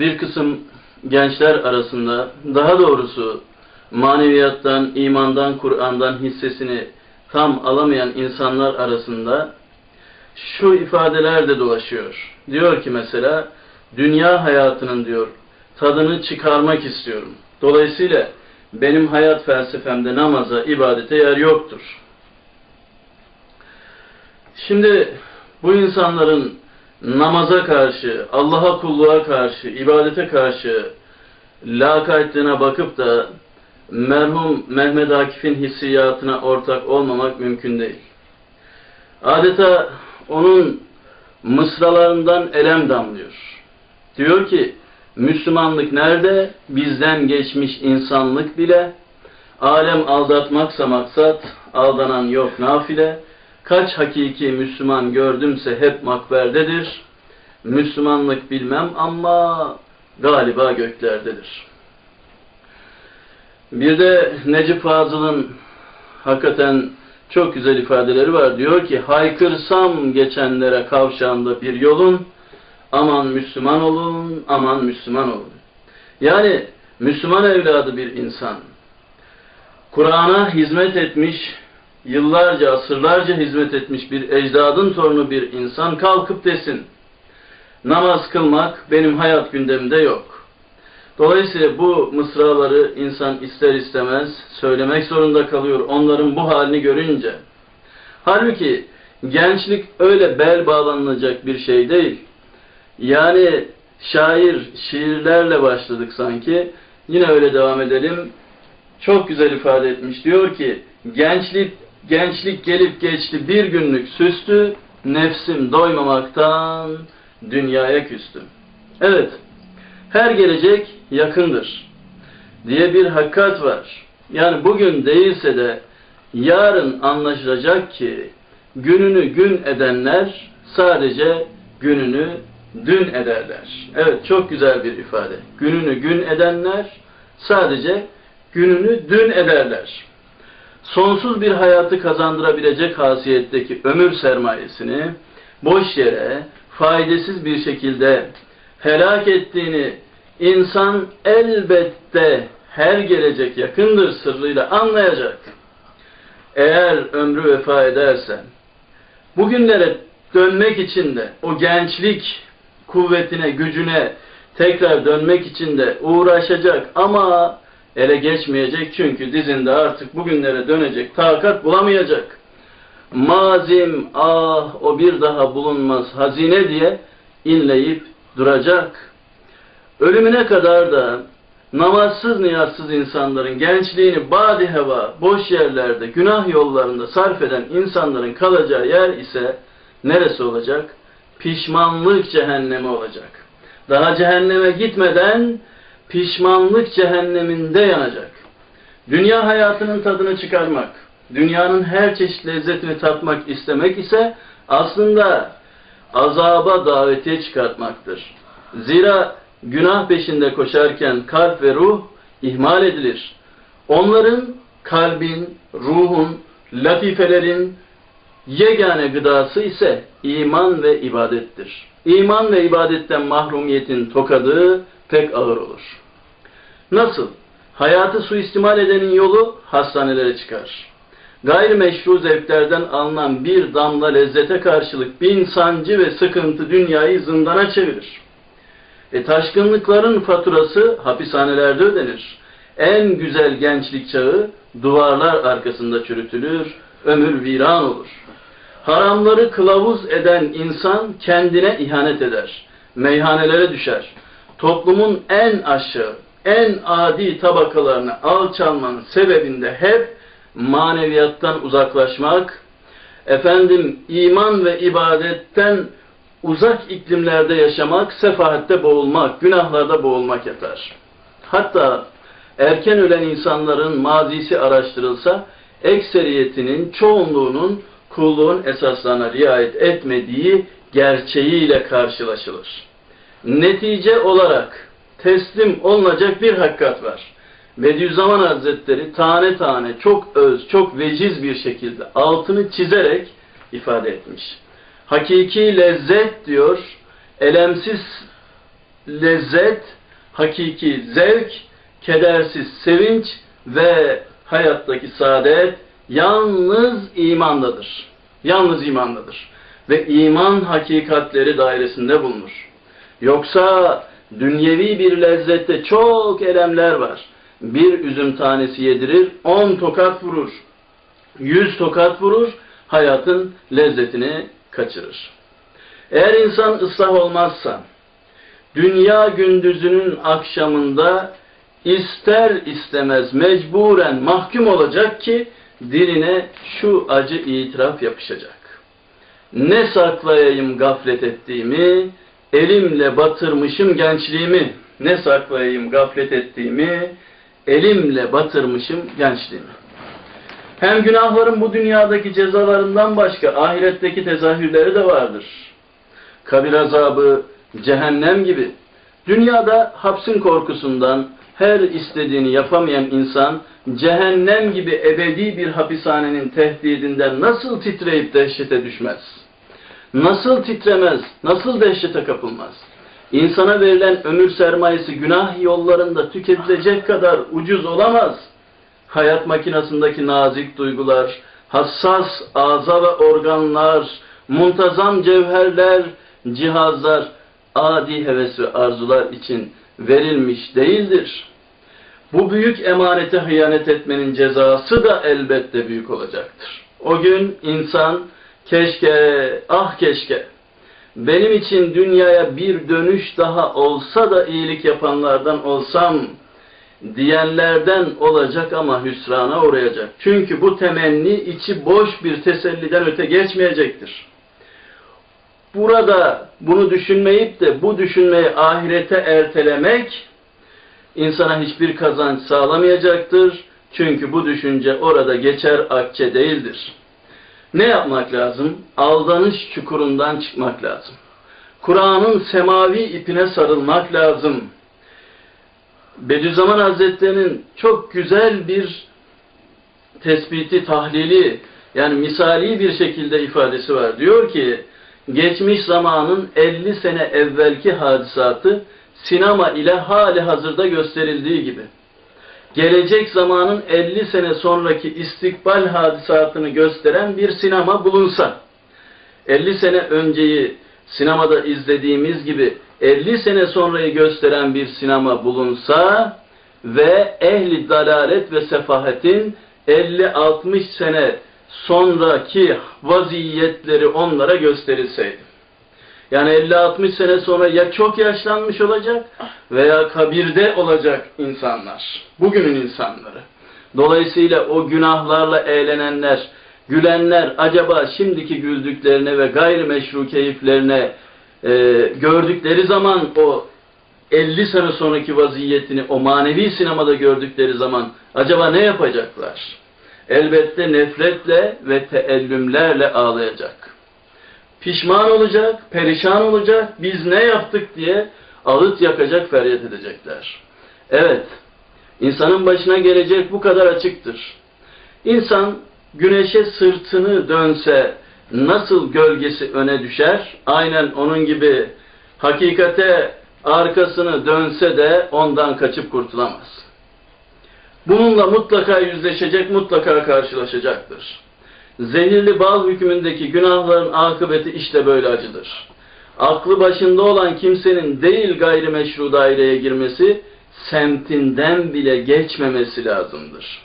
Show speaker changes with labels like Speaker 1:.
Speaker 1: bir kısım gençler arasında, daha doğrusu maneviyattan, imandan, Kur'an'dan hissesini tam alamayan insanlar arasında şu ifadeler de dolaşıyor. Diyor ki mesela, dünya hayatının diyor, tadını çıkarmak istiyorum. Dolayısıyla benim hayat felsefemde namaza, ibadete yer yoktur. Şimdi bu insanların namaza karşı, Allah'a kulluğa karşı, ibadete karşı lakaytlığına bakıp da merhum Mehmet Akif'in hissiyatına ortak olmamak mümkün değil. Adeta onun mısralarından elem damlıyor. Diyor ki, Müslümanlık nerede? Bizden geçmiş insanlık bile. Alem aldatmaksa maksat, aldanan yok nafile. Kaç hakiki Müslüman gördümse hep makberdedir. Müslümanlık bilmem ama galiba göklerdedir. Bir de Necip Fazıl'ın hakikaten çok güzel ifadeleri var. Diyor ki, haykırsam geçenlere kavşağında bir yolun, aman Müslüman olun, aman Müslüman olun. Yani Müslüman evladı bir insan, Kur'an'a hizmet etmiş, yıllarca, asırlarca hizmet etmiş bir ecdadın torunu bir insan kalkıp desin, namaz kılmak benim hayat gündemimde yok. Dolayısıyla bu mısraları insan ister istemez söylemek zorunda kalıyor onların bu halini görünce. Halbuki gençlik öyle bel bağlanılacak bir şey değil. Yani şair şiirlerle başladık sanki. Yine öyle devam edelim. Çok güzel ifade etmiş. Diyor ki gençlik gençlik gelip geçti bir günlük süstü nefsim doymamaktan dünyaya küstüm. Evet. Her gelecek yakındır diye bir hakikat var. Yani bugün değilse de yarın anlaşılacak ki gününü gün edenler sadece gününü dün ederler. Evet çok güzel bir ifade. Gününü gün edenler sadece gününü dün ederler. Sonsuz bir hayatı kazandırabilecek hasiyetteki ömür sermayesini boş yere, faydasız bir şekilde helak ettiğini insan elbette her gelecek yakındır sırrıyla anlayacak. Eğer ömrü vefa edersen, bugünlere dönmek için de o gençlik kuvvetine, gücüne tekrar dönmek için de uğraşacak ama ele geçmeyecek çünkü dizinde artık bugünlere dönecek takat bulamayacak. Mazim ah o bir daha bulunmaz hazine diye inleyip duracak. Ölümüne kadar da namazsız niyazsız insanların gençliğini badi heva, boş yerlerde, günah yollarında sarf eden insanların kalacağı yer ise neresi olacak? Pişmanlık cehennemi olacak. Daha cehenneme gitmeden pişmanlık cehenneminde yanacak. Dünya hayatının tadını çıkarmak, dünyanın her çeşit lezzetini tatmak istemek ise aslında azaba davetiye çıkartmaktır. Zira günah peşinde koşarken kalp ve ruh ihmal edilir. Onların kalbin, ruhun, latifelerin yegane gıdası ise iman ve ibadettir. İman ve ibadetten mahrumiyetin tokadı pek ağır olur. Nasıl? Hayatı suistimal edenin yolu hastanelere çıkar. Gayrimeşru zevklerden alınan bir damla lezzete karşılık bin sancı ve sıkıntı dünyayı zindana çevirir. E taşkınlıkların faturası hapishanelerde ödenir. En güzel gençlik çağı duvarlar arkasında çürütülür, ömür viran olur. Haramları kılavuz eden insan kendine ihanet eder. Meyhanelere düşer. Toplumun en aşağı, en adi tabakalarını alçalmanın sebebinde hep maneviyattan uzaklaşmak, efendim iman ve ibadetten uzak iklimlerde yaşamak, sefahatte boğulmak, günahlarda boğulmak yatar. Hatta erken ölen insanların mazisi araştırılsa, ekseriyetinin, çoğunluğunun kulluğun esaslarına riayet etmediği gerçeğiyle karşılaşılır. Netice olarak teslim olunacak bir hakikat var. Bediüzzaman Hazretleri tane tane çok öz, çok veciz bir şekilde altını çizerek ifade etmiş. Hakiki lezzet diyor, elemsiz lezzet, hakiki zevk, kedersiz sevinç ve hayattaki saadet yalnız imandadır. Yalnız imandadır. Ve iman hakikatleri dairesinde bulunur. Yoksa dünyevi bir lezzette çok elemler var. Bir üzüm tanesi yedirir, on tokat vurur. Yüz tokat vurur, hayatın lezzetini kaçırır. Eğer insan ıslah olmazsa, dünya gündüzünün akşamında ister istemez mecburen mahkum olacak ki diline şu acı itiraf yapışacak. Ne saklayayım gaflet ettiğimi, elimle batırmışım gençliğimi. Ne saklayayım gaflet ettiğimi, elimle batırmışım gençliğimi. Hem günahların bu dünyadaki cezalarından başka ahiretteki tezahürleri de vardır. Kabir azabı, cehennem gibi. Dünyada hapsin korkusundan her istediğini yapamayan insan cehennem gibi ebedi bir hapishanenin tehdidinden nasıl titreyip dehşete düşmez? Nasıl titremez, nasıl dehşete kapılmaz? İnsana verilen ömür sermayesi günah yollarında tüketilecek kadar ucuz olamaz. Hayat makinasındaki nazik duygular, hassas ağza ve organlar, muntazam cevherler, cihazlar, adi heves ve arzular için verilmiş değildir. Bu büyük emanete hıyanet etmenin cezası da elbette büyük olacaktır. O gün insan keşke, ah keşke benim için dünyaya bir dönüş daha olsa da iyilik yapanlardan olsam diyenlerden olacak ama hüsrana uğrayacak. Çünkü bu temenni içi boş bir teselliden öte geçmeyecektir. Burada bunu düşünmeyip de bu düşünmeyi ahirete ertelemek insana hiçbir kazanç sağlamayacaktır. Çünkü bu düşünce orada geçer akçe değildir. Ne yapmak lazım? Aldanış çukurundan çıkmak lazım. Kur'an'ın semavi ipine sarılmak lazım. Bediüzzaman Hazretleri'nin çok güzel bir tespiti, tahlili, yani misali bir şekilde ifadesi var. Diyor ki, geçmiş zamanın 50 sene evvelki hadisatı sinema ile hali hazırda gösterildiği gibi, gelecek zamanın 50 sene sonraki istikbal hadisatını gösteren bir sinema bulunsa, 50 sene önceyi sinemada izlediğimiz gibi 50 sene sonrayı gösteren bir sinema bulunsa ve ehli dalalet ve sefahetin 50-60 sene sonraki vaziyetleri onlara gösterilseydi. Yani 50-60 sene sonra ya çok yaşlanmış olacak veya kabirde olacak insanlar. Bugünün insanları. Dolayısıyla o günahlarla eğlenenler, gülenler acaba şimdiki güldüklerine ve gayrimeşru keyiflerine e, gördükleri zaman o 50 sene sonraki vaziyetini o manevi sinemada gördükleri zaman acaba ne yapacaklar? Elbette nefretle ve teellümlerle ağlayacak. Pişman olacak, perişan olacak, biz ne yaptık diye ağıt yakacak, feryat edecekler. Evet, insanın başına gelecek bu kadar açıktır. İnsan güneşe sırtını dönse nasıl gölgesi öne düşer? Aynen onun gibi hakikate arkasını dönse de ondan kaçıp kurtulamaz. Bununla mutlaka yüzleşecek, mutlaka karşılaşacaktır. Zehirli bal hükmündeki günahların akıbeti işte böyle acıdır. Aklı başında olan kimsenin değil gayrimeşru daireye girmesi, semtinden bile geçmemesi lazımdır.